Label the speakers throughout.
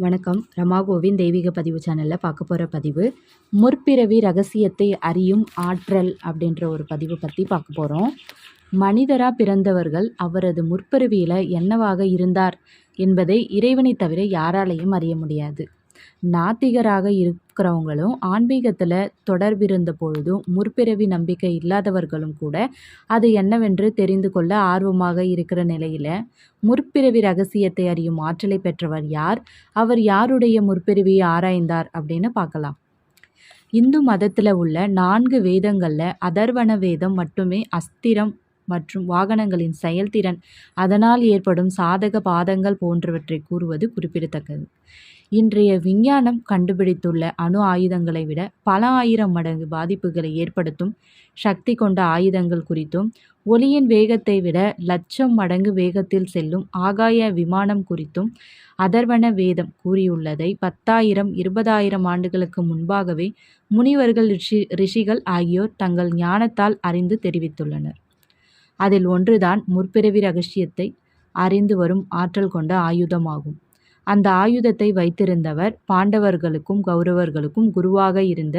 Speaker 1: வணக்கம். ரமா கோவிந்த் தெய்வீக பதிவு சேனலில் பார்க்க போகிற பதிவு முற்பிறவி ரகசியத்தை அறியும் ஆற்றல் அப்படின்ற ஒரு பதிவு பற்றி பார்க்க போகிறோம் மனிதராக பிறந்தவர்கள் அவரது முற்பிறவியில் என்னவாக இருந்தார் என்பதை இறைவனை தவிர யாராலையும் அறிய முடியாது. நாத்திகராக இருக்கிறவங்களும் ஆன்மீகத்தில் தொடர்பிருந்த பொழுதும் முற்பிறவி நம்பிக்கை இல்லாதவர்களும் கூட அது என்னவென்று தெரிந்து கொள்ள ஆர்வமாக இருக்கிற நிலையில் முற்பிறவி ரகசியத்தை அறியும் ஆற்றலை பெற்றவர் யார்? அவர் யாருடைய முற்பிறவியை ஆராய்ந்தார் அப்படின்னு பார்க்கலாம். இந்து மதத்தில் உள்ள நான்கு வேதங்களில் அதர்வன வேதம் மட்டுமே அஸ்திரம் மற்றும் வாகனங்களின் செயல்திறன் அதனால் ஏற்படும் சாதக பாதங்கள் போன்றவற்றை கூறுவது குறிப்பிடத்தக்கது. இன்றைய விஞ்ஞானம் கண்டுபிடித்துள்ள அணு ஆயுதங்களை விட பல ஆயிரம் மடங்கு பாதிப்புகளை ஏற்படுத்தும் சக்தி கொண்ட ஆயுதங்கள் குறித்தும் ஒளியின் வேகத்தை விட லட்சம் மடங்கு வேகத்தில் செல்லும் ஆகாய விமானம் குறித்தும் அதர்வன வேதம் கூறியுள்ளதை பத்தாயிரம் இருபதாயிரம் ஆண்டுகளுக்கு முன்பாகவே முனிவர்கள் ரிஷி ரிஷிகள் ஆகியோர் தங்கள் ஞானத்தால் அறிந்து தெரிவித்துள்ளனர். அதில் ஒன்றுதான் முற்பிறவி ரகசியத்தை அறிந்து வரும் ஆற்றல் கொண்ட ஆயுதமாகும். அந்த ஆயுதத்தை வைத்திருந்தவர் பாண்டவர்களுக்கும் கௌரவர்களுக்கும் குருவாக இருந்த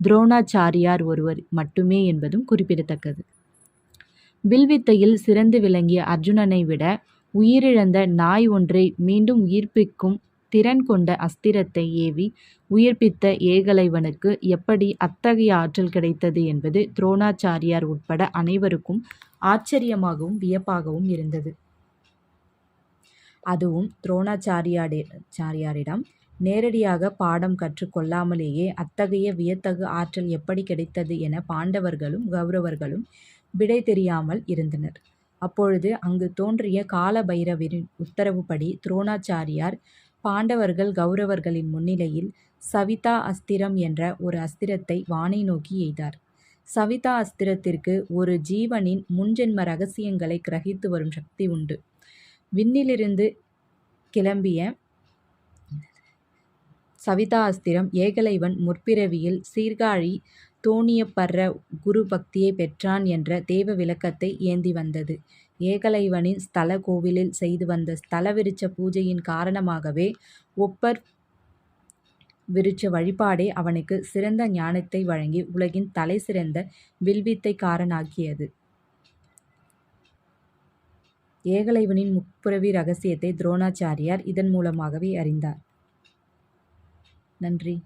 Speaker 1: துரோணாச்சாரியார் ஒருவர் மட்டுமே என்பதும் குறிப்பிடத்தக்கது. வில்வித்தையில் சிறந்து விளங்கிய அர்ஜுனனை விட உயிரிழந்த நாய் ஒன்றை மீண்டும் உயிர்ப்பிக்கும் திறன் கொண்ட அஸ்திரத்தை ஏவி உயிர்ப்பித்த ஏகலைவனுக்கு எப்படி அத்தகைய ஆற்றல் கிடைத்தது என்பது துரோணாச்சாரியார் உட்பட அனைவருக்கும் ஆச்சரியமாகவும் வியப்பாகவும் இருந்தது. அதுவும் துரோணாச்சாரியாடி சாரியாரிடம் நேரடியாக பாடம் கற்றுக்கொள்ளாமலேயே அத்தகைய வியத்தகு ஆற்றல் எப்படி கிடைத்தது என பாண்டவர்களும் கௌரவர்களும் விடை தெரியாமல் இருந்தனர். அப்பொழுது அங்கு தோன்றிய கால பைரவரின் உத்தரவுப்படி துரோணாச்சாரியார் பாண்டவர்கள் கௌரவர்களின் முன்னிலையில் சவிதா அஸ்திரம் என்ற ஒரு அஸ்திரத்தை வானை நோக்கி எய்தார். சவிதா அஸ்திரத்திற்கு ஒரு ஜீவனின் முன்ஜென்ம ரகசியங்களை கிரகித்து வரும் சக்தி உண்டு. விண்ணிலிருந்து கிளம்பிய சவிதா அஸ்திரம் ஏகலைவன் முற்பிறவியில் சீர்காழி தோணியப்பர்ற குரு பக்தியை பெற்றான் என்ற தேவ விளக்கத்தை ஏந்தி வந்தது. ஏகலைவனின் ஸ்தல கோவிலில் செய்து வந்த ஸ்தல விருட்ச பூஜையின் காரணமாகவே ஒப்பர் விருட்ச வழிபாடே அவனுக்கு சிறந்த ஞானத்தை வழங்கி உலகின் தலை சிறந்த வில்வித்தைக்காரனாக்கியது. ஏகலைவனின் முப்புரவி ரகசியத்தை துரோணாச்சாரியார் இதன் மூலமாகவே அறிந்தார். நன்றி.